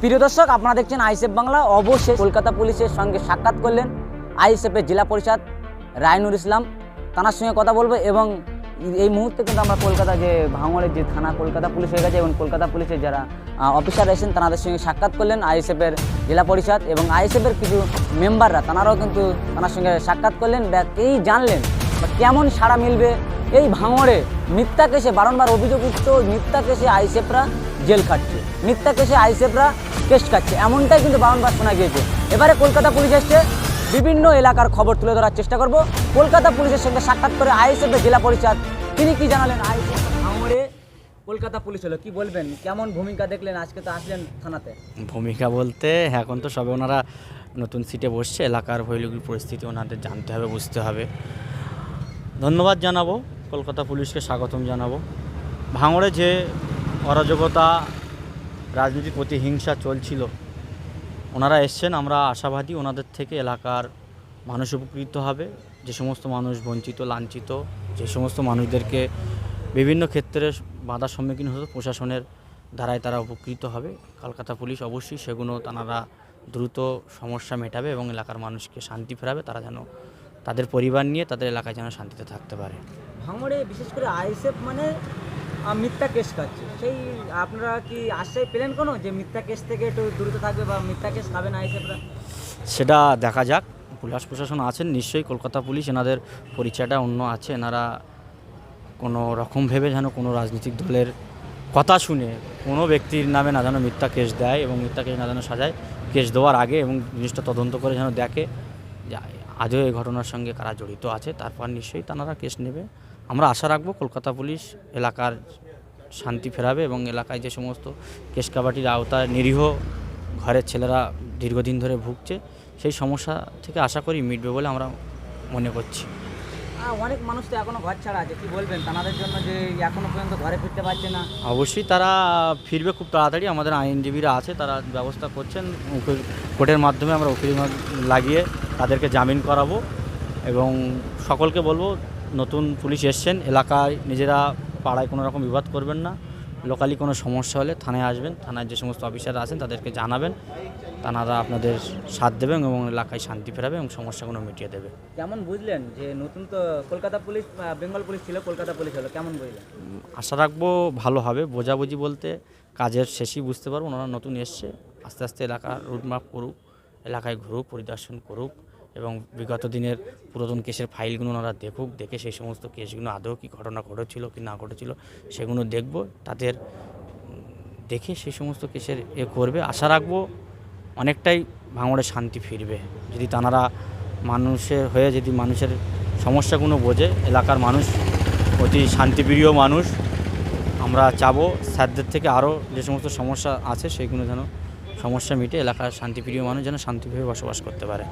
প্রিয় দর্শক, আপনারা দেখছেন আইসেফ বাংলা। অবশ্যই কলকাতা পুলিশের সঙ্গে সাক্ষাৎ করলেন আইএসএফের জেলা পরিষদ রায়নুর ইসলাম। তার সঙ্গে কথা বলব এবং এই মুহূর্তে কিন্তু আমরা কলকাতা যে ভাঙড়ের যে থানা, কলকাতা পুলিশ হয়ে গেছে এবং কলকাতা পুলিশের যারা অফিসার এসেছেন তাদের সঙ্গে সাক্ষাৎ করলেন আইএসএফের জেলা পরিষদ এবং আইএসএফের কিছু মেম্বাররা, তারাও কিন্তু তার সঙ্গে সাক্ষাৎ করলেন। বা এই জানলেন কেমন সাড়া মিলবে? এই ভাঙড়ে মিথ্যা কেসে বারংবার অভিযোগ উঠত, মিথ্যা কেসে আইসেফরা জেল খাটছে মিথ্যা কেসে আইসেফরা কেস খাচ্ছে, এমনটাই কিন্তু বারংবার শোনা গিয়েছে। এবারে কলকাতা পুলিশ এসছে, বিভিন্ন এলাকার খবর তুলে ধরার চেষ্টা করব। কলকাতা পুলিশের সঙ্গে সাক্ষাৎ করে আইএসএফের জেলা পরিষদ, তিনি কি জানালেন? আইএসএফ ভাঙড়ে কলকাতা পুলিশ হলো, কি বলবেন? কেমন ভূমিকা দেখলেন? আজকে তো আসলেন থানাতে। ভূমিকা বলতে, এখন তো সবে ওনারা নতুন সিটে বসছে, এলাকার ভৈলুকির পরিস্থিতি ওনাদের জানতে হবে, বুঝতে হবে। ধন্যবাদ জানাব। কলকাতা পুলিশকে স্বাগতম জানাব। ভাঙড়ে যে অরাজকতা, রাজনীতির প্রতি হিংসা চলছিল, ওনারা এসছেন, আমরা আশাবাদী ওনাদের থেকে এলাকার মানুষ উপকৃত হবে। যে সমস্ত মানুষ বঞ্চিত, লাঞ্ছিত, যে সমস্ত মানুষদেরকে বিভিন্ন ক্ষেত্রে বাধার সম্মুখীন হতো প্রশাসনের দ্বারাই তারা উপকৃত হবে। কলকাতা পুলিশ অবশ্যই সেগুলো তারা দ্রুত সমস্যা মেটাবে এবং এলাকার মানুষকে শান্তি ফেরাবে, তারা যেন তাদের পরিবার নিয়ে তাদের এলাকায় যেন শান্তিতে থাকতে পারে। ভাঙড়ে বিশেষ করে আইএসএফ মানে মিথ্যা কেস খাচ্ছে। সেই আপনারা কি আশ্রয় পেলেন কোনো যে মিথ্যা কেস থেকে একটু দূরত থাকবে বা মিথ্যা কেস খাবে না আইএসএফরা? সেটা দেখা যাক। পুলিশ প্রশাসন আছেন নিশ্চয়ই কলকাতা পুলিশ এনাদের পরিচয়টা অন্য আছে। এনারা কোনো রকম ভেবে যেন কোনো রাজনৈতিক দলের কথা শুনে কোনো ব্যক্তির নামে না যেন মিথ্যা কেস দেয় এবং মিথ্যা কেস না যেন সাজায় কেস দেওয়ার আগে এবং জিনিসটা তদন্ত করে যেন দেখে। যে আজও এই ঘটনার সঙ্গে কারা জড়িত আছে, তারপর নিশ্চয়ই তারা কেস নেবে। আমরা আশা রাখব কলকাতা পুলিশ এলাকার শান্তি ফেরাবে এবং এলাকায় যে সমস্ত কেস কাবাটির আওতায় নিরীহ ঘরের ছেলেরা দীর্ঘদিন ধরে ভুগছে, সেই সমস্যা থেকে আশা করি মিটবে বলে আমরা মনে করছি। অনেক মানুষ তো এখনও ঘর ছাড়া আছে, কি বলবেন? তাদের জন্য যে এখনও পর্যন্ত ঘরে ফিরতে পারছে না। অবশ্যই তারা ফিরবে খুব তাড়াতাড়ি, আমাদের আইনজীবীরা আছে, তারা ব্যবস্থা করছেন কোর্টের মাধ্যমে আমরা উকিল লাগিয়ে তাদেরকে জামিন করাবো এবং সকলকে বলব, নতুন পুলিশ এসছেন, এলাকায় নিজেরা পাড়ায় কোনো রকম বিবাদ করবেন না। লোকালি কোনো সমস্যা হলে থানায় আসবেন থানায় যে সমস্ত অফিসাররা আছেন তাদেরকে জানাবেন। তারা আপনাদের সাথ দেবেন এবং এলাকায় শান্তি ফেরাবে এবং সমস্যাগুলো মিটিয়ে দেবে। কেমন বুঝলেন যে নতুন তো কলকাতা পুলিশ বেঙ্গল পুলিশ ছিল কলকাতা পুলিশ হলো কেমন বুঝলেন? আশা রাখব ভালো হবে বোঝাবুঝি বলতে কাজের শেষই বুঝতে পারব ওনারা নতুন এসছে আস্তে আস্তে এলাকার রুটম্যাপ করুক এলাকায় ঘুরুক পরিদর্শন করুক। এবং বিগত দিনের পুরাতন কেসের ফাইলগুলো ওনারা দেখুক, দেখে সেই সমস্ত কেসগুলো আদৌ কি ঘটনা ঘটেছিল, কি না ঘটেছিল, সেগুলো দেখব, তাদের দেখে সেই সমস্ত কেসের এ করবে। আশা রাখব অনেকটাই ভাঙড়ে শান্তি ফিরবে। যদি তানারা মানুষের হয়ে যদি মানুষের সমস্যাগুলো বোঝে, এলাকার মানুষ, অতি শান্তিপ্রিয় মানুষ, আমরা চাবো স্যারদের থেকে আরও যে সমস্ত সমস্যা আছে, সেগুলো যেন সমস্যা মিটে, এলাকার শান্তিপ্রিয় মানুষ যেন শান্তিভাবে বসবাস করতে পারে।